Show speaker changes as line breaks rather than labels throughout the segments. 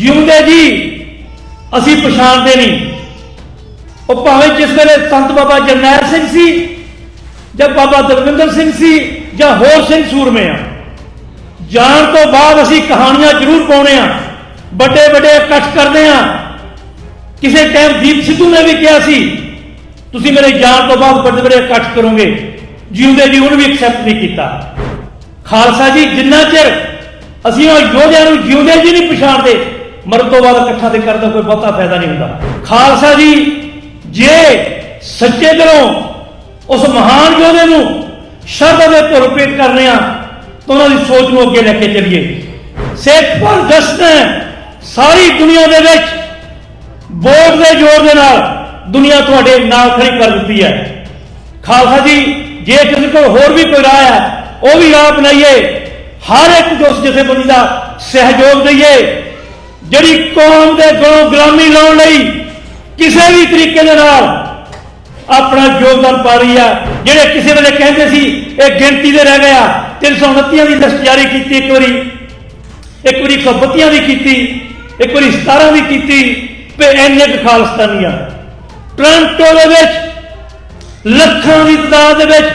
ਜਿਉਂਦੇ ਜੀ, ਅਸੀਂ ਪਛਾਣਦੇ ਨਹੀਂ। ਉਹ ਭਾਵੇਂ ਜਿਸ ਵੇਲੇ ਸੰਤ ਬਾਬਾ ਜਰਨੈਲ ਸਿੰਘ ਸੀ, ਜਾਂ ਬਾਬਾ ਦਲਵਿੰਦਰ ਸਿੰਘ ਸੀ, ਜਾਂ ਹੋਰ ਸਿੰਘ ਸੂਰਮੇ ਆ। ਜਾਣ ਤੋਂ ਬਾਅਦ ਅਸੀਂ ਕਹਾਣੀਆਂ ਜ਼ਰੂਰ ਪਾਉਣੇ ਆ ਵੱਡੇ ਵੱਡੇ ਇਕੱਠ ਕਰਦੇ ਆ। ਕਿਸੇ ਟਾਈਮ ਦੀਪ ਸਿੱਧੂ ਨੇ ਵੀ ਕਿਹਾ ਸੀ, ਤੁਸੀਂ ਮੇਰੇ ਜਾਣ ਤੋਂ ਬਾਅਦ ਵੱਡੇ ਵੱਡੇ ਇਕੱਠ ਕਰੋਗੇ। ਜਿਉਂਦੇ ਜੀ, ਉਹਨੂੰ ਵੀ ਐਕਸੈਪਟ ਨਹੀਂ ਕੀਤਾ। ਖਾਲਸਾ ਜੀ, ਜਿੰਨਾ ਚਿਰ ਅਸੀਂ ਉਹ ਯੋਧਿਆਂ ਨੂੰ ਜਿਉਂਦੇ ਜੀ ਨਹੀਂ ਪਛਾਣਦੇ ਮਰਨ ਤੋਂ ਬਾਅਦ ਇਕੱਠਾ ਤੇ ਕਰਨ ਦਾ ਕੋਈ ਬਹੁਤਾ ਫਾਇਦਾ ਨਹੀਂ ਹੁੰਦਾ। ਖਾਲਸਾ ਜੀ, ਜੇ ਸੱਚੇ ਦਿਲੋਂ ਉਸ ਮਹਾਨ ਯੋਧੇ ਨੂੰ ਸ਼ਰਧਾ ਦੇ ਭੁਰ ਭੇਟ ਕਰਨੇ ਆ, ਤਾਂ ਉਹਨਾਂ ਦੀ ਸੋਚ ਨੂੰ ਅੱਗੇ ਲੈ ਕੇ ਚੱਲੀਏ। ਸਿੱਖ ਪਰ ਜਸ਼ਨ ਹੈ, ਸਾਰੀ ਦੁਨੀਆ ਦੇ ਵਿੱਚ ਵੋਟ ਦੇ ਜ਼ੋਰ ਦੇ ਨਾਲ ਦੁਨੀਆ ਤੁਹਾਡੇ ਨਾਲ ਖੜੀ ਕਰ ਦਿੱਤੀ ਹੈ। ਖਾਲਸਾ ਜੀ, ਜੇ ਕਿਸੇ ਕੋਲ ਹੋਰ ਵੀ ਕੋਈ ਰਾਹ ਹੈ, ਉਹ ਵੀ ਰਾਹ ਅਪਣਾਈਏ। ਹਰ ਇੱਕ ਦੋਸਤ ਜਥੇਬੰਦੀ ਦਾ ਸਹਿਯੋਗ ਦਈਏ। ਜਿਹੜੀ ਕੌਮ ਦੇ ਕੋਲੋਂ ਗੁਲਾਮੀ ਲਾਉਣ ਲਈ ਕਿਸੇ ਵੀ ਤਰੀਕੇ ਦੇ ਨਾਲ ਆਪਣਾ ਯੋਗਦਾਨ ਪਾ ਰਹੀ ਆ, ਜਿਹੜੇ ਕਿਸੇ ਵੇਲੇ ਕਹਿੰਦੇ ਸੀ ਇਹ ਗਿਣਤੀ ਦੇ ਰਹਿ ਗਿਆ 329 ਦੀ ਲਿਸਟ ਜਾਰੀ ਕੀਤੀ ਇੱਕ ਵਾਰੀ ਇੱਕ ਵਾਰੀ 132 ਦੀ ਕੀਤੀ, ਇੱਕ ਵਾਰੀ 17 ਦੀ ਕੀਤੀ ਤੇ ਇੰਨੇ ਕੁ ਖਾਲਸਤਾਨੀਆਂ। ਟ੍ਰਾਂਟੋ ਦੇ ਵਿੱਚ, ਲੱਖਾਂ ਦੀ ਤਾਦਾਦ ਦੇ ਵਿੱਚ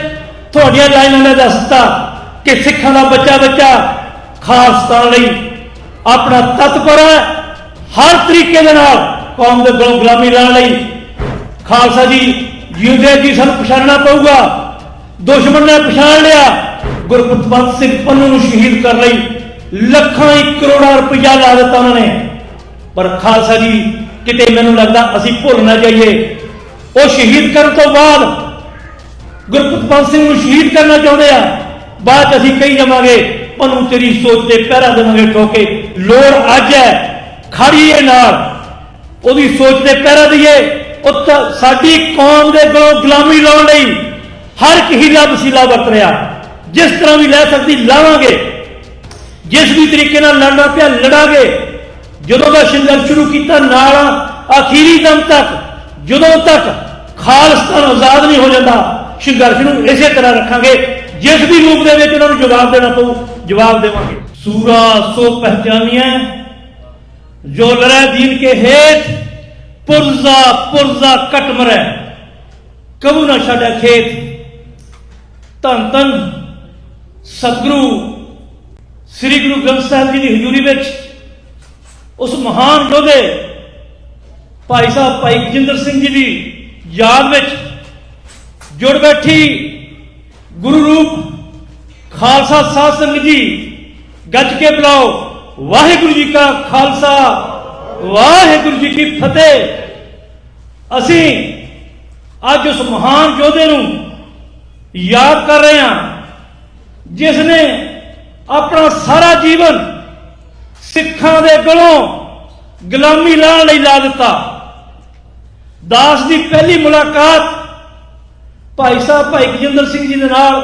ਤੁਹਾਡੀਆਂ ਲਾਈਨਾਂ ਨੇ ਦੱਸਤਾ ਕਿ ਸਿੱਖਾਂ ਦਾ ਬੱਚਾ ਬੱਚਾ ਖਾਲਸਤਾਨ ਲਈ ਆਪਣਾ ਤਤਪਰ ਹੈ। ਹਰ ਤਰੀਕੇ ਦੇ ਨਾਲ ਕੌਮ ਦੇ ਗਲੋਂ ਗੁਲਾਮੀ ਲਾਉਣ ਲਈ ਖਾਲਸਾ ਜੀ ਜਿਉਂਦੇ ਜੀ ਸਾਨੂੰ ਪਛਾਣਨਾ ਪਊਗਾ। ਦੁਸ਼ਮਣ ਨੇ ਪਛਾਣ ਲਿਆ। ਗੁਰਪਤਵੰਤ ਸਿੰਘ ਪੰਨੂ ਨੂੰ ਸ਼ਹੀਦ ਕਰਨ ਲਈ ਲੱਖਾਂ ਹੀ ਕਰੋੜਾਂ ਰੁਪਈਆ ਲਾ ਦਿੱਤਾ ਉਹਨਾਂ ਨੇ। ਪਰ ਖਾਲਸਾ ਜੀ, ਕਿਤੇ ਮੈਨੂੰ ਲੱਗਦਾ ਅਸੀਂ ਭੁੱਲ ਨਾ ਜਾਈਏ। ਉਹ ਸ਼ਹੀਦ ਕਰਨ ਤੋਂ ਬਾਅਦ ਗੁਰਪਤਵੰਤ ਸਿੰਘ ਨੂੰ ਸ਼ਹੀਦ ਕਰਨਾ ਚਾਹੁੰਦੇ ਆ। ਬਾਅਦ 'ਚ ਅਸੀਂ ਕਹੀ ਜਾਵਾਂਗੇ ਉਹਨੂੰ ਤੇਰੀ ਸੋਚ ਤੇ ਪਹਿਰਾ ਦੇਵਾਂਗੇ ਠੋਕੇ। ਲੋੜ ਅੱਜ ਹੈ ਖੜੀਏ ਨਾਲ। ਉਹਦੀ ਸੋਚ ਤੇ ਪਹਿਰਾ ਦਈਏ ਉਹ ਸਾਡੀ ਕੌਮ ਦੇ ਕੋਲੋਂ ਗੁਲਾਮੀ ਲਾਉਣ ਲਈ ਹਰ ਇੱਕ ਹੀਲਾ ਵਸੀਲਾ ਵਰਤ ਰਿਹਾ। ਜਿਸ ਤਰ੍ਹਾਂ ਵੀ ਲੈ ਸਕਦੀ, ਲਾਵਾਂਗੇ। ਜਿਸ ਵੀ ਤਰੀਕੇ ਨਾਲ ਲੜਨਾ ਪਿਆ, ਲੜਾਂਗੇ। ਜਦੋਂ ਦਾ ਸੰਘਰਸ਼ ਸ਼ੁਰੂ ਕੀਤਾ, ਨਾਲ ਆਖੀਰੀ ਦਮ ਤੱਕ, ਜਦੋਂ ਤੱਕ ਖਾਲਸਤਾਨ ਆਜ਼ਾਦ ਨਹੀਂ ਹੋ ਜਾਂਦਾ ਸੰਘਰਸ਼ ਨੂੰ ਇਸੇ ਤਰ੍ਹਾਂ ਰੱਖਾਂਗੇ। ਜਿਸ ਵੀ ਰੂਪ ਦੇ ਵਿੱਚ ਉਹਨਾਂ ਨੂੰ ਜਵਾਬ ਦੇਣਾ ਪਊ ਜਵਾਬ ਦੇਵਾਂਗੇ। ਸੂਰਾ ਸੋ ਪਹਿਚਾਨੀਆਂ ਜੋ ਲੜੈ ਦੀਨ ਕੇ ਹੇਠ ਪੁਰਜ਼ਾ ਪੁਰਜ਼ਾ ਕਟ ਮਰੈ। ਕਬੂ ਨਾ ਛੱਡੈ ਖੇਤ। ਧੰਨ ਧੰਨ ਸਤਿਗੁਰੂ, ਸ੍ਰੀ ਗੁਰੂ ਗ੍ਰੰਥ ਸਾਹਿਬ ਜੀ ਦੀ ਹਜ਼ੂਰੀ ਵਿੱਚ ਉਸ ਮਹਾਨ ਯੋਧੇ ਭਾਈ ਸਾਹਿਬ ਭਾਈ ਜਿੰਦਰ ਸਿੰਘ ਜੀ ਦੀ ਯਾਦ ਵਿੱਚ ਜੁੜ ਬੈਠੀ ਗੁਰੂ ਰੂਪ ਖਾਲਸਾ ਸਾਧ ਸੰਗਤ ਜੀ, ਗੱਜ ਕੇ ਬੁਲਾਓ। ਵਾਹਿਗੁਰੂ ਜੀ ਕਾ ਖਾਲਸਾ, ਵਾਹਿਗੁਰੂ ਜੀ ਕੀ ਫਤਿਹ। ਅਸੀਂ ਅੱਜ ਉਸ ਮਹਾਨ ਯੋਧੇ ਨੂੰ ਯਾਦ ਕਰ ਰਹੇ ਹਾਂ ਜਿਸ ਨੇ ਆਪਣਾ ਸਾਰਾ ਜੀਵਨ ਸਿੱਖਾਂ ਦੇ ਗਲੋਂ ਗੁਲਾਮੀ ਲਾਉਣ ਲਈ ਲਾ ਦਿੱਤਾ। ਦਾਸ ਦੀ ਪਹਿਲੀ ਮੁਲਾਕਾਤ ਭਾਈ ਸਾਹਿਬ ਭਾਈ ਗਜਿੰਦਰ ਸਿੰਘ ਜੀ ਦੇ ਨਾਲ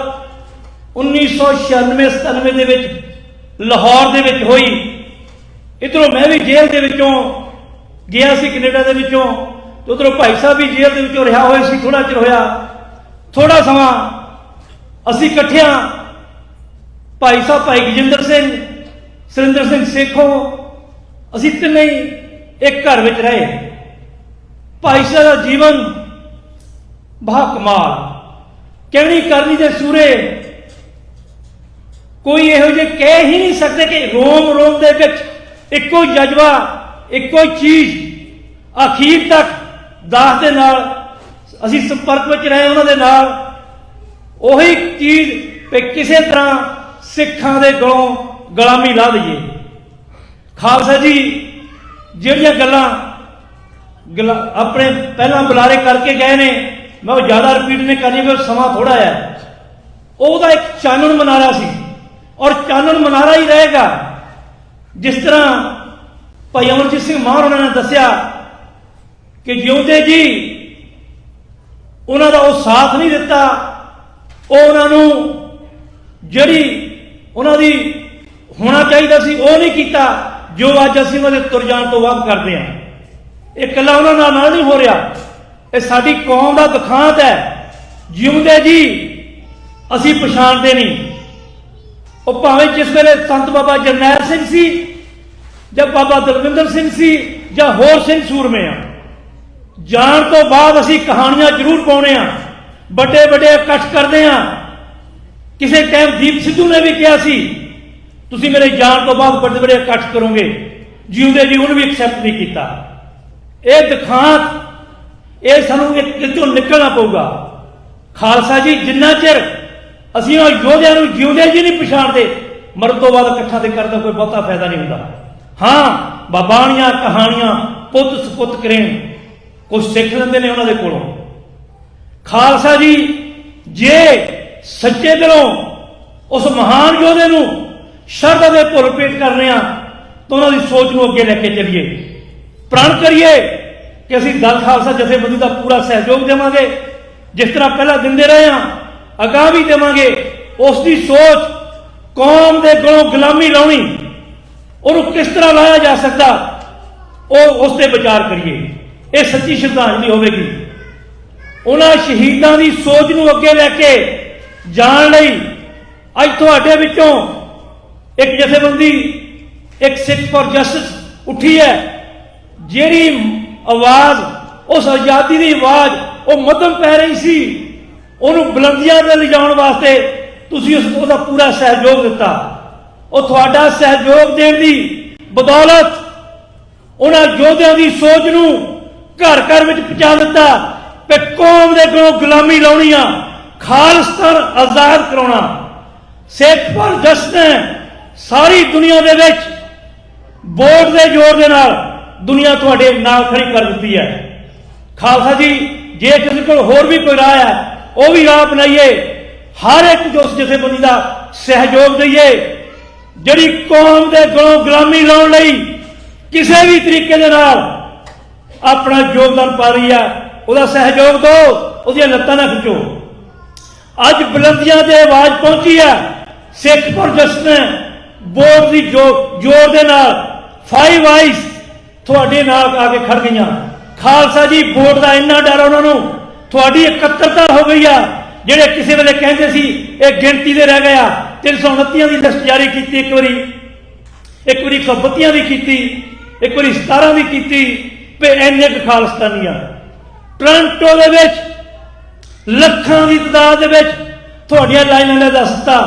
1996-97 ਦੇ ਵਿੱਚ ਲਾਹੌਰ ਦੇ ਵਿੱਚ ਹੋਈ। ਇਧਰੋਂ ਮੈਂ ਵੀ ਜੇਲ੍ਹ ਦੇ ਵਿੱਚੋਂ ਗਿਆ ਸੀ ਕੈਨੇਡਾ ਦੇ ਵਿੱਚੋਂ ਤੇ ਉਧਰੋਂ ਭਾਈ ਸਾਹਿਬ ਵੀ ਜੇਲ੍ਹ ਦੇ ਵਿੱਚੋਂ ਰਿਹਾ ਹੋਏ ਸੀ ਥੋੜਾ ਚਿਰ ਹੋਇਆ। ਥੋੜਾ ਸਮਾਂ ਅਸੀਂ ਇਕੱਠਿਆਂ ਭਾਈ ਸਾਹਿਬ ਭਾਈ ਗਜਿੰਦਰ ਸਿੰਘ, ਸੁਰਿੰਦਰ ਸਿੰਘ ਸੇਖੋ ਅਸੀਂ ਤਿੰਨੇ ਹੀ ਇੱਕ ਘਰ ਵਿੱਚ ਰਹੇ। ਭਾਈ ਸਾਹਿਬ ਦਾ ਜੀਵਨ ਬਾ ਕਮਾਲ। ਕਹਿਣੀ ਕਰਨੀ ਦੇ ਸੂਰੇ ਕੋਈ ਇਹੋ ਜਿਹੇ ਕਹਿ ਹੀ ਨਹੀਂ ਸਕਦੇ ਕਿ ਰੋਮ ਰੋਮ ਦੇ ਵਿੱਚ ਇੱਕੋ ਜਜ਼ਬਾ, ਇੱਕੋ ਚੀਜ਼ ਅਖੀਰ ਤੱਕ ਦਾਸ ਦੇ ਨਾਲ, ਅਸੀਂ ਸੰਪਰਕ ਵਿੱਚ ਰਹੇ ਉਹਨਾਂ ਦੇ ਨਾਲ, ਉਹੀ ਚੀਜ਼ ਕਿ ਕਿਸੇ ਤਰ੍ਹਾਂ ਸਿੱਖਾਂ ਦੇ ਗਲੋਂ ਗੁਲਾਮੀ ਲਾ ਦਈਏ। ਖਾਲਸਾ ਜੀ, ਜਿਹੜੀਆਂ ਗੱਲਾਂ ਗਲਾ- ਆਪਣੇ ਪਹਿਲਾਂ ਬੁਲਾਰੇ ਕਰਕੇ ਗਏ ਨੇ, ਮੈਂ ਉਹ ਜ਼ਿਆਦਾ ਰਿਪੀਟ ਨਹੀਂ ਕਰਨੀ ਕਿਉਂਕਿ ਸਮਾਂ ਥੋੜਾ ਹੈ। ਉਹਦਾ ਇੱਕ ਚਾਨਣ ਮਨਾਰਾ ਸੀ। ਔਰ ਚਾਨਣ ਮਨਾਰਾ ਹੀ ਰਹੇਗਾ। ਜਿਸ ਤਰ੍ਹਾਂ ਭਾਈ ਅਮਰਜੀਤ ਸਿੰਘ ਮਾਨ ਉਹਨਾਂ ਨੇ ਦੱਸਿਆ ਕਿ ਜਿਉਂਦੇ ਜੀ, ਉਹਨਾਂ ਦਾ ਉਹ ਸਾਥ ਨਹੀਂ ਦਿੱਤਾ। ਉਹ ਉਹਨਾਂ ਨੂੰ ਜਿਹੜੀ ਉਹਨਾਂ ਦੀ ਹੋਣਾ ਚਾਹੀਦਾ ਸੀ ਉਹ ਨਹੀਂ ਕੀਤਾ, ਜੋ ਅੱਜ ਅਸੀਂ ਉਹਨਾਂ ਦੇ ਤੁਰ ਜਾਣ ਤੋਂ ਬਾਅਦ ਕਰਦੇ ਹਾਂ। ਇਹ ਇਕੱਲਾ ਉਹਨਾਂ ਨਾਲ ਨਾਲ ਨਹੀਂ ਹੋ ਰਿਹਾ। ਇਹ ਸਾਡੀ ਕੌਮ ਦਾ ਦੁਖਾਂਤ ਹੈ। ਜਿਉਂਦੇ ਜੀ, ਅਸੀਂ ਪਛਾਣਦੇ ਨਹੀਂ। ਉਹ ਭਾਵੇਂ ਜਿਸ ਵੇਲੇ ਸੰਤ ਬਾਬਾ ਜਰਨੈਲ ਸਿੰਘ ਸੀ ਜਾਂ ਬਾਬਾ ਦਲਵਿੰਦਰ ਸਿੰਘ ਸੀ ਜਾਂ ਹੋਰ ਸਿੰਘ ਸੂਰਮੇ ਆ ਜਾਣ ਤੋਂ ਬਾਅਦ ਅਸੀਂ ਕਹਾਣੀਆਂ ਜ਼ਰੂਰ ਪਾਉਣੇ ਆ ਵੱਡੇ ਵੱਡੇ ਇਕੱਠ ਕਰਦੇ ਆ ਕਿਸੇ ਟਾਈਮ ਦੀਪ ਸਿੱਧੂ ਨੇ ਵੀ ਕਿਹਾ ਸੀ ਤੁਸੀਂ ਮੇਰੇ ਜਾਣ ਤੋਂ ਬਾਅਦ ਵੱਡੇ ਵੱਡੇ ਇਕੱਠ ਕਰੋਗੇ ਜਿਉਂਦੇ ਜੀ ਉਹਨੂੰ ਵੀ ਐਕਸੈਪਟ ਨਹੀਂ ਕੀਤਾ ਇਹ ਦਿਖਾਂਤ ਇਹ ਸਾਨੂੰ ਇੱਕ ਕਿਤੋਂ ਨਿਕਲਣਾ ਪਊਗਾ ਖਾਲਸਾ ਜੀ ਜਿੰਨਾ ਚਿਰ ਅਸੀਂ ਉਹ ਯੋਧਿਆਂ ਨੂੰ ਜਿਉਂਦੇ ਜੀ ਨਹੀਂ ਪਛਾਣਦੇ। ਮਰਨ ਤੋਂ ਬਾਅਦ ਇਕੱਠਾਂ ਤੇ ਕਰਨ ਦਾ ਕੋਈ ਬਹੁਤਾ ਫਾਇਦਾ ਨਹੀਂ ਹੁੰਦਾ। ਹਾਂ, ਬਾਬਾਣੀਆਂ, ਕਹਾਣੀਆਂ, ਪੁੱਤ ਸਪੁੱਤ ਕਰੇਣ ਕੁਝ ਸਿੱਖ ਲੈਂਦੇ ਨੇ ਉਹਨਾਂ ਦੇ ਕੋਲੋਂ। ਖਾਲਸਾ ਜੀ, ਜੇ ਸੱਚੇ ਦਿਲੋਂ ਉਸ ਮਹਾਨ ਯੋਧੇ ਨੂੰ ਸ਼ਰਧਾ ਦੇ ਭੁੱਲ ਭੇਟ ਕਰਨੇ ਆ ਤਾਂ ਉਹਨਾਂ ਦੀ ਸੋਚ ਨੂੰ ਅੱਗੇ ਲੈ ਕੇ ਚੱਲੀਏ। ਪ੍ਰਣ ਕਰੀਏ ਕਿ ਅਸੀਂ ਦਲ ਖਾਲਸਾ ਜਥੇਬੰਦੀ ਦਾ ਪੂਰਾ ਸਹਿਯੋਗ ਦੇਵਾਂਗੇ। ਜਿਸ ਤਰ੍ਹਾਂ ਪਹਿਲਾਂ ਦਿੰਦੇ ਰਹੇ ਹਾਂ ਅਗਾਹ ਵੀ ਦੇਵਾਂਗੇ। ਉਸ ਦੀ ਸੋਚ ਕੌਮ ਦੇ ਗਲੋਂ ਗੁਲਾਮੀ ਲਾਉਣੀ, ਉਹਨੂੰ ਕਿਸ ਤਰ੍ਹਾਂ ਲਾਇਆ ਜਾ ਸਕਦਾ, ਉਹ ਉਸ ਤੇ ਵਿਚਾਰ ਕਰੀਏ। ਇਹ ਸੱਚੀ ਸ਼ਰਧਾਂਜਲੀ ਹੋਵੇਗੀ। ਉਹਨਾਂ ਸ਼ਹੀਦਾਂ ਦੀ ਸੋਚ ਨੂੰ ਅੱਗੇ ਲੈ ਕੇ ਜਾਣ ਲਈ ਅੱਜ ਤੁਹਾਡੇ ਵਿੱਚੋਂ ਇੱਕ ਜਥੇਬੰਦੀ, ਇੱਕ ਸਿੱਖ ਫॉर ਜਸਟਿਸ ਉੱਠੀ ਹੈ, ਜਿਹੜੀ ਆਵਾਜ਼, ਉਸ ਆਜ਼ਾਦੀ ਦੀ ਆਵਾਜ਼ ਉਹ ਮੱਧਮ ਪੈ ਰਹੀ ਸੀ। ਉਹਨੂੰ ਬੁਲੰਦੀਆਂ ਤੇ ਲਿਜਾਉਣ ਵਾਸਤੇ ਤੁਸੀਂ ਉਸ ਉਹਦਾ ਪੂਰਾ ਸਹਿਯੋਗ ਦਿੱਤਾ। ਉਹ ਤੁਹਾਡਾ ਸਹਿਯੋਗ ਦੇਣ ਦੀ ਬਦੌਲਤ ਉਹਨਾਂ ਯੋਧਿਆਂ ਦੀ ਸੋਚ ਨੂੰ ਘਰ ਘਰ ਵਿੱਚ ਪਹੁੰਚਾ ਦਿੱਤਾ ਕਿ ਕੌਮ ਦੇ ਕੋਲੋਂ ਗੁਲਾਮੀ ਲਾਉਣੀ ਆ ਖਾਲਿਸਤਾਨ ਆਜ਼ਾਦ ਕਰਾਉਣਾ। ਸਿੱਖ ਪਰ ਜਸਟ ਨੇ ਸਾਰੀ ਦੁਨੀਆ ਦੇ ਵਿੱਚ ਵੋਟ ਦੇ ਜ਼ੋਰ ਦੇ ਨਾਲ ਦੁਨੀਆ ਤੁਹਾਡੇ ਨਾਲ ਖੜੀ ਕਰ ਦਿੱਤੀ ਹੈ। ਖਾਲਸਾ ਜੀ, ਜੇ ਕਿਸੇ ਕੋਲ ਹੋਰ ਵੀ ਕੋਈ ਰਾਹ ਹੈ ਉਹ ਵੀ ਰਾਹ ਅਪਣਾਈਏ ਹਰ ਇੱਕ ਜੋ ਜਥੇਬੰਦੀ ਦਾ ਸਹਿਯੋਗ ਦਈਏ, ਜਿਹੜੀ ਕੌਮ ਦੇ ਗਲੋਂ ਗੁਲਾਮੀ ਲਾਉਣ ਲਈ ਕਿਸੇ ਵੀ ਤਰੀਕੇ ਦੇ ਨਾਲ ਆਪਣਾ ਯੋਗਦਾਨ ਪਾ ਰਹੀ ਹੈ ਉਹਦਾ ਸਹਿਯੋਗ ਦਿਓ, ਉਹਦੀਆਂ ਲੱਤਾਂ ਨਾ ਖਿੱਚੋ। ਅੱਜ ਬੁਲੰਦੀਆਂ ਤੇ ਆਵਾਜ਼ ਪਹੁੰਚੀ ਹੈ ਸਿੱਖ ਪ੍ਰਦਰਸ਼ਨ ਬੋਰਡ ਦੀ ਜੋ- ਜ਼ੋਰ ਦੇ ਨਾਲ ਫਾਈਵ ਆਈਜ਼ ਤੁਹਾਡੇ ਨਾਲ ਆ ਕੇ ਖੜ ਗਈਆਂ। ਖਾਲਸਾ ਜੀ, ਵੋਟ ਦਾ ਇੰਨਾ ਡਰ ਉਹਨਾਂ ਨੂੰ। ਤੁਹਾਡੀ ਇਕੱਤਰਤਾ ਹੋ ਗਈ ਆ। ਜਿਹੜੇ ਕਿਸੇ ਵੇਲੇ ਕਹਿੰਦੇ ਸੀ, ਇਹ ਗਿਣਤੀ ਦੇ ਰਹਿ ਗਿਆ 329 ਦੀ ਲਿਸਟ ਜਾਰੀ ਕੀਤੀ ਇੱਕ ਵਾਰੀ। ਇੱਕ ਵਾਰੀ 132 ਦੀ ਕੀਤੀ, ਇੱਕ ਵਾਰੀ 17 ਦੀ ਕੀਤੀ। ਵੀ ਇੰਨੇ ਕੁ ਖਾਲਸਤਾਨੀ ਆ ਟ੍ਰਾਂਟੋ ਦੇ ਵਿੱਚ, ਲੱਖਾਂ ਦੀ ਤਦਾਦ ਦੇ ਵਿੱਚ ਤੁਹਾਡੀਆਂ ਲਾਈਨਾਂ ਨੇ ਦੱਸਤਾ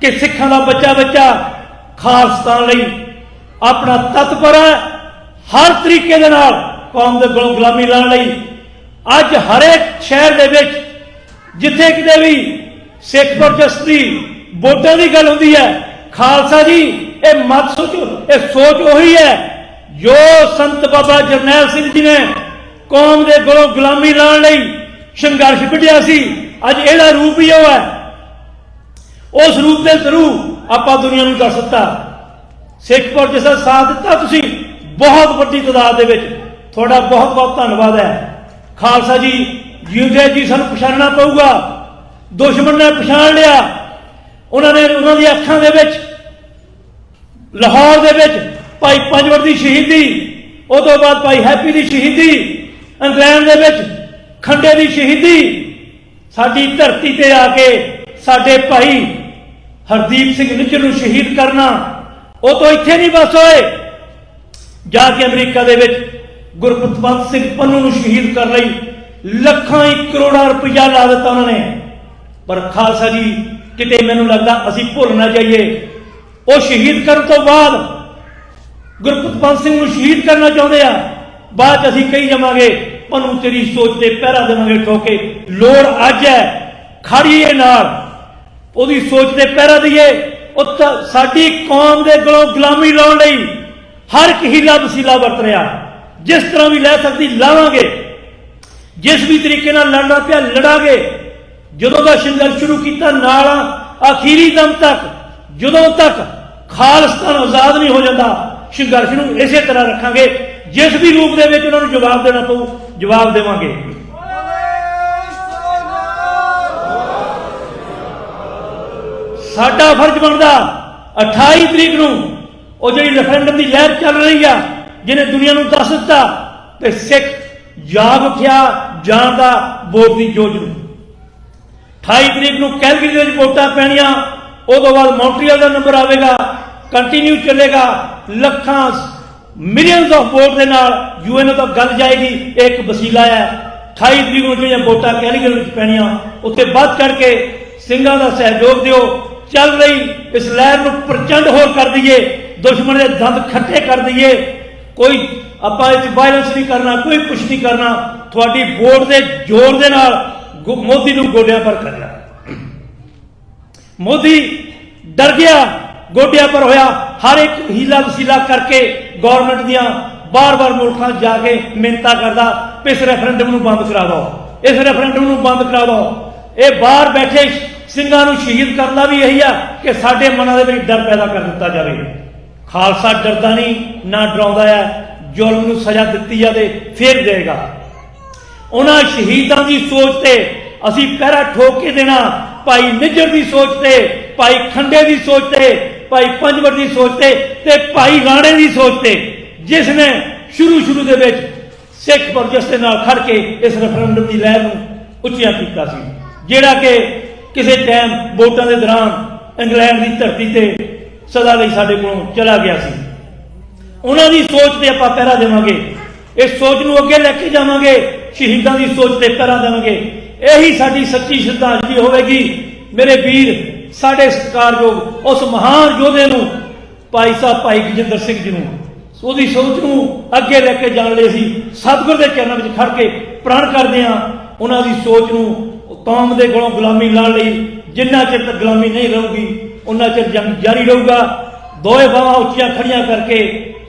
ਕਿ ਸਿੱਖਾਂ ਦਾ ਬੱਚਾ ਬੱਚਾ ਖਾਲਸਤਾਨ ਲਈ ਆਪਣਾ ਤਤਪਰ ਹੈ। ਹਰ ਤਰੀਕੇ ਦੇ ਨਾਲ ਕੌਮ ਦੇ ਕੋਲੋਂ ਗੁਲਾਮੀ ਲਾਉਣ ਲਈ ਅੱਜ ਹਰੇਕ ਸ਼ਹਿਰ ਦੇ ਵਿੱਚ ਜਿੱਥੇ ਕਿਤੇ ਵੀ ਸਿੱਖ ਪ੍ਰਜਸਤੀ ਵੋਟਾਂ ਦੀ ਗੱਲ ਹੁੰਦੀ ਹੈ, ਖਾਲਸਾ ਜੀ, ਇਹ ਮਤ ਸੋਚੋ, ਇਹ ਸੋਚ ਉਹੀ ਹੈ ਜੋ ਸੰਤ ਬਾਬਾ ਜਰਨੈਲ ਸਿੰਘ ਜੀ ਨੇ ਕੌਮ ਦੇ ਕੋਲੋਂ ਗੁਲਾਮੀ ਲਾਉਣ ਲਈ ਸੰਘਰਸ਼ ਵਿੱਢਿਆ ਸੀ। ਅੱਜ ਇਹਦਾ ਰੂਪ ਹੀ ਉਹ ਹੈ। ਉਸ ਰੂਪ ਦੇ ਥਰੂ ਆਪਾਂ ਦੁਨੀਆ ਨੂੰ ਦੱਸ ਦਿੱਤਾ। ਸਿੱਖ ਪਰ ਜਿਸ ਦਾ ਸਾਥ ਦਿੱਤਾ ਤੁਸੀਂ। ਬਹੁਤ ਵੱਡੀ ਤਦਾਦ ਦੇ ਵਿੱਚ। ਤੁਹਾਡਾ ਬਹੁਤ ਬਹੁਤ ਧੰਨਵਾਦ ਹੈ। ਖਾਲਸਾ ਜੀ ਜਿਉਂਦੇ ਜੀ ਸਾਨੂੰ ਪਛਾਣਨਾ ਪਊਗਾ। ਦੁਸ਼ਮਣ ਨੇ ਪਛਾਣ ਲਿਆ। ਉਹਨਾਂ ਨੇ ਉਹਨਾਂ ਦੀ ਅੱਖਾਂ ਦੇ ਵਿੱਚ, ਲਾਹੌਰ ਦੇ ਵਿੱਚ ਭਾਈ ਪੰਜਵਰ ਦੀ ਸ਼ਹੀਦੀ, ਉਹ ਤੋਂ ਬਾਅਦ ਭਾਈ ਹੈਪੀ ਦੀ ਸ਼ਹੀਦੀ, ਇੰਗਲੈਂਡ ਦੇ ਵਿੱਚ ਖੰਡੇ ਦੀ ਸ਼ਹੀਦੀ। ਸਾਡੀ ਧਰਤੀ ਤੇ ਆ ਕੇ ਸਾਡੇ ਭਾਈ ਹਰਦੀਪ ਸਿੰਘ ਨਿੱਜਰ ਨੂੰ ਸ਼ਹੀਦ ਕਰਨਾ, ਉਹ ਤੋਂ ਇੱਥੇ ਨਹੀਂ ਬਸ ਹੋਏ। ਜਾ ਕੇ ਅਮਰੀਕਾ ਦੇ ਵਿੱਚ ਗੁਰਪਤਵੰਤ ਸਿੰਘ ਪੰਨੂ ਨੂੰ ਸ਼ਹੀਦ ਕਰ ਲਈ ਲੱਖਾਂ ਹੀ ਕਰੋੜਾਂ ਰੁਪਈਆ ਲਾ ਦਿੱਤਾ ਉਹਨਾਂ ਨੇ। ਪਰ ਖਾਲਸਾ ਜੀ, ਕਿਤੇ ਮੈਨੂੰ ਲੱਗਦਾ ਅਸੀਂ ਭੁੱਲ ਨਾ ਜਾਈਏ। ਉਹ ਸ਼ਹੀਦ ਕਰਨ ਤੋਂ ਬਾਅਦ ਗੁਰਪਤਵੰਤ ਸਿੰਘ ਨੂੰ ਸ਼ਹੀਦ ਕਰਨਾ ਚਾਹੁੰਦੇ ਆ। ਬਾਅਦ 'ਚ ਅਸੀਂ ਕਹੀ ਜਾਵਾਂਗੇ, ਪੰਨੂ, ਤੇਰੀ ਸੋਚ ਤੇ ਪਹਿਰਾ ਦੇਵਾਂਗੇ ਠੋਕੇ। ਲੋੜ ਅੱਜ ਹੈ, ਖੜੀਏ ਨਾਲ। ਉਹਦੀ ਸੋਚ ਤੇ ਪਹਿਰਾ ਦਈਏ। ਉਹ ਸਾਡੀ ਕੌਮ ਦੇ ਗਲੋਂ ਗੁਲਾਮੀ ਲਾਉਣ ਲਈ ਹਰ ਇੱਕ ਹੀਲਾ ਵਸੀਲਾ ਵਰਤ ਰਿਹਾ। ਜਿਸ ਤਰ੍ਹਾਂ ਵੀ ਲੈ ਸਕਦੀ ਲਾਵਾਂਗੇ। ਜਿਸ ਵੀ ਤਰੀਕੇ ਨਾਲ ਲੜਨਾ ਪਿਆ ਲੜਾਂਗੇ। ਜਦੋਂ ਦਾ ਸੰਘਰਸ਼ ਸ਼ੁਰੂ ਕੀਤਾ ਨਾਲ ਆ, ਆਖੀਰੀ ਦਮ ਤੱਕ ਜਦੋਂ ਤੱਕ ਖਾਲਸਤਾਨ ਆਜ਼ਾਦ ਨਹੀਂ ਹੋ ਜਾਂਦਾ ਸੰਘਰਸ਼ ਨੂੰ ਇਸੇ ਤਰ੍ਹਾਂ ਰੱਖਾਂਗੇ। ਜਿਸ ਵੀ ਰੂਪ ਦੇ ਵਿੱਚ ਉਹਨਾਂ ਨੂੰ ਜਵਾਬ ਦੇਣਾ ਪਊ ਜਵਾਬ ਦੇਵਾਂਗੇ। ਸਾਡਾ ਫਰਜ਼ ਬਣਦਾ 28 ਤਰੀਕ ਨੂੰ ਉਹ ਜਿਹੜੀ ਰੈਫਰੈਂਡਮ ਦੀ ਲਹਿਰ ਚੱਲ ਰਹੀ ਆ ਜਿਹਨੇ ਦੁਨੀਆ ਨੂੰ ਦੱਸ ਦਿੱਤਾ ਕਿ ਸਿੱਖ ਜਾਗ ਉੱਠਿਆ, ਜਾਣ ਦਾ ਵੋਟ ਦੀ ਜੋਜ ਨੂੰ 28 ਤਰੀਕ ਨੂੰ ਕੈਲਗਰੀ ਦੇ ਵਿੱਚ ਵੋਟਾਂ ਪੈਣੀਆਂ ਉਹ ਤੋਂ ਬਾਅਦ ਮੌਂਟਰੀਅਲ ਦਾ ਨੰਬਰ ਆਵੇਗਾ ਕੰਟੀਨਿਊ ਚੱਲੇਗਾ, ਲੱਖਾਂ ਮਿਲੀਅਨਸ ਆਫ ਵੋਟ ਦੇ ਨਾਲ ਯੂਐਨ ਤੱਕ ਗੱਲ ਜਾਏਗੀ, ਇਹ ਇੱਕ ਵਸੀਲਾ ਹੈ। 28 ਤਰੀਕ ਨੂੰ ਜਿਹੜੀਆਂ ਵੋਟਾਂ ਕੈਲੀਗਰ ਵਿੱਚ ਪੈਣੀਆਂ, ਉੱਥੇ ਵੱਧ ਕਰਕੇ ਸਿੰਘਾਂ ਦਾ ਸਹਿਯੋਗ ਦਿਓ। ਚੱਲ ਰਹੀ ਇਸ ਲਹਿਰ ਨੂੰ ਪ੍ਰਚੰਡ ਹੋਰ ਕਰ ਦਈਏ, ਦੁਸ਼ਮਣ ਦੇ ਦੰਦ ਖੱਟੇ ਕਰ ਦਈਏ। ਕੋਈ ਆਪਾਂ ਇਹ ਵਾਇਲੈਂਸ ਨਹੀਂ ਕਰਨਾ, ਕੋਈ ਕੁਝ ਨਹੀਂ ਕਰਨਾ, ਤੁਹਾਡੀ ਵੋਟ ਦੇ ਜ਼ੋਰ ਦੇ ਨਾਲ ਮੋਦੀ ਨੂੰ ਗੋਡਿਆਂ ਪਰ ਕਰਨਾ। ਮੋਦੀ ਡਰ ਗਿਆ, ਗੋਡਿਆਂ ਪਰ ਹੋਇਆ, ਹਰ ਇੱਕ ਹੀਲਾ ਵਸੀਲਾ ਕਰਕੇ ਗਵਰਨਮੈਂਟ ਦੀਆਂ ਬਾਰ-ਬਾਰ ਮੁਲਕਾਂ ਜਾ ਕੇ ਮਿੰਤਾ ਕਰਦਾ, ਵੀ ਇਸ ਰੈਫਰੈਂਡਮ ਨੂੰ ਬੰਦ ਕਰਾ ਦਿਓ, ਇਸ ਰੈਫਰੈਂਡਮ ਨੂੰ ਬੰਦ ਕਰਾ ਦਿਓ। ਇਹ ਬਾਹਰ ਬੈਠੇ ਸਿੰਘਾਂ ਨੂੰ ਸ਼ਹੀਦ ਕਰਨ ਦਾ ਵੀ ਇਹੀ ਆ ਕਿ ਸਾਡੇ ਮਨਾਂ ਦੇ ਵਿੱਚ ਡਰ ਪੈਦਾ ਕਰ ਦਿੱਤਾ ਜਾਵੇ। ਖਾਲਸਾ ਡਰਦਾ ਨਹੀਂ, ਨਾ ਡਰਾਉਂਦਾ ਹੈ, ਜ਼ੁਲਮ ਨੂੰ ਸਜ਼ਾ ਦਿੱਤੀ ਜਾਵੇ, ਫਿਰ ਦੇਗਾ ਉਹਨਾਂ ਸ਼ਹੀਦਾਂ ਦੀ ਸੋਚ ਤੇ ਅਸੀਂ ਪਹਿਰਾ ਠੋਕ ਕੇ ਦੇਣਾ, ਭਾਈ ਨਿੱਜਰ ਦੀ ਸੋਚ ਤੇ, ਭਾਈ ਖੰਡੇ ਦੀ ਸੋਚ ਤੇ, ਭਾਈ ਪੰਜਵਰ ਦੀ ਸੋਚ ਤੇ ਤੇ ਭਾਈ ਰਾਣੇ ਦੀ ਸੋਚ ਤੇ, ਜਿਸ ਨੇ ਸ਼ੁਰੂ ਸ਼ੁਰੂ ਦੇ ਵਿੱਚ ਸਿੱਖ ਪਰਜਸ ਦੇ ਨਾਲ ਖੜ ਕੇ ਇਸ ਰੈਫਰੈਂਡਮ ਦੀ ਲਹਿਰ ਨੂੰ ਉੱਚਿਆ ਕੀਤਾ ਸੀ, ਜਿਹੜਾ ਕਿ ਕਿਸੇ ਟਾਈਮ ਵੋਟਾਂ ਦੇ ਦੌਰਾਨ ਇੰਗਲੈਂਡ ਦੀ ਧਰਤੀ ਤੇ ਸਦਾ ਲਈ ਸਾਡੇ ਕੋਲੋਂ ਚਲਾ ਗਿਆ ਸੀ। ਉਹਨਾਂ ਦੀ ਸੋਚ ਤੇ ਆਪਾਂ ਪਹਿਰਾ ਦੇਵਾਂਗੇ। ਇਸ ਸੋਚ ਨੂੰ ਅੱਗੇ ਲੈ ਕੇ ਜਾਵਾਂਗੇ। ਸ਼ਹੀਦਾਂ ਦੀ ਸੋਚ ਤੇ ਪਹਿਰਾ ਦੇਵਾਂਗੇ। ਇਹੀ ਸਾਡੀ ਸੱਚੀ ਸ਼ਰਧਾਂਜਲੀ ਹੋਵੇਗੀ। ਮੇਰੇ ਵੀਰ, ਸਾਡੇ ਸਤਿਕਾਰਯੋਗ ਉਸ ਮਹਾਨ ਯੋਧੇ ਨੂੰ, ਭਾਈ ਸਾਹਿਬ ਭਾਈ ਗਜਿੰਦਰ ਸਿੰਘ ਜੀ ਨੂੰ, ਉਹਦੀ ਸੋਚ ਨੂੰ ਅੱਗੇ ਲੈ ਕੇ ਜਾਣ ਲਈ ਅਸੀਂ ਸਤਿਗੁਰ ਦੇ ਚਰਨਾਂ ਵਿੱਚ ਖੜ ਕੇ ਪ੍ਰਣ ਕਰਦੇ ਹਾਂ। ਉਹਨਾਂ ਦੀ ਸੋਚ ਨੂੰ ਕੌਮ ਦੇ ਕੋਲੋਂ ਗੁਲਾਮੀ ਲਾਣ ਲਈ ਜਿੰਨਾ ਚਿਰ ਤੱਕ ਗੁਲਾਮੀ ਨਹੀਂ ਰਹੂਗੀ ਉਹਨਾਂ ਚਿਰ ਜੰਗ ਜਾਰੀ ਰਹੂਗਾ। ਦੋਏ ਬਾਹਾਂ ਉੱਚੀਆਂ ਖੜੀਆਂ ਕਰਕੇ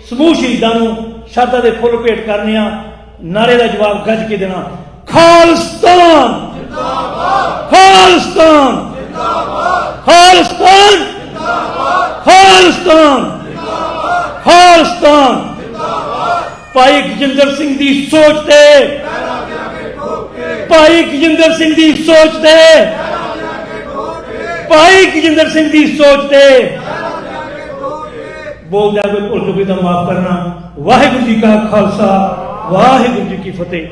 ਸਮੂਹ ਸ਼ਹੀਦਾਂ ਨੂੰ ਸ਼ਰਧਾ ਦੇ ਫੁੱਲ ਭੇਟ ਕਰਨੇ ਆ। ਨਾਰੇ ਦਾ ਜਵਾਬ ਗੱਜ ਕੇ ਦੇਣਾ, ਖਾਲਸਤਾਨ! ਜਿੰਦਾਬਾਦ ਖਾਲਸਤਾਨ! ਜਿੰਦਾਬਾਦ ਖਾਲਿਸਤਾਨ! ਜਿੰਦਾਬਾਦ ਖਾਲਿਸਤਾਨ! ਜਿੰਦਾਬਾਦ ਖਾਲਿਸਤਾਨ! ਭਾਈ ਗਜਿੰਦਰ ਸਿੰਘ ਦੀ ਸੋਚ ਤੇ, ਭਾਈ ਗਜਿੰਦਰ ਸਿੰਘ ਦੀ ਸੋਚ ਤੇ ਭਾਈ ਗਜਿੰਦਰ ਸਿੰਘ ਦੀ ਸੋਚ ਤੇ। ਬੋਲਦਾ ਕੋਈ ਭੁੱਲ ਚੁੱਕੀ ਤਾਂ ਮਾਫ ਕਰਨਾ। ਵਾਹਿਗੁਰੂ ਜੀ ਕਾ ਖਾਲਸਾ, ਵਾਹਿਗੁਰੂ ਜੀ ਕੀ ਫਤਿਹ।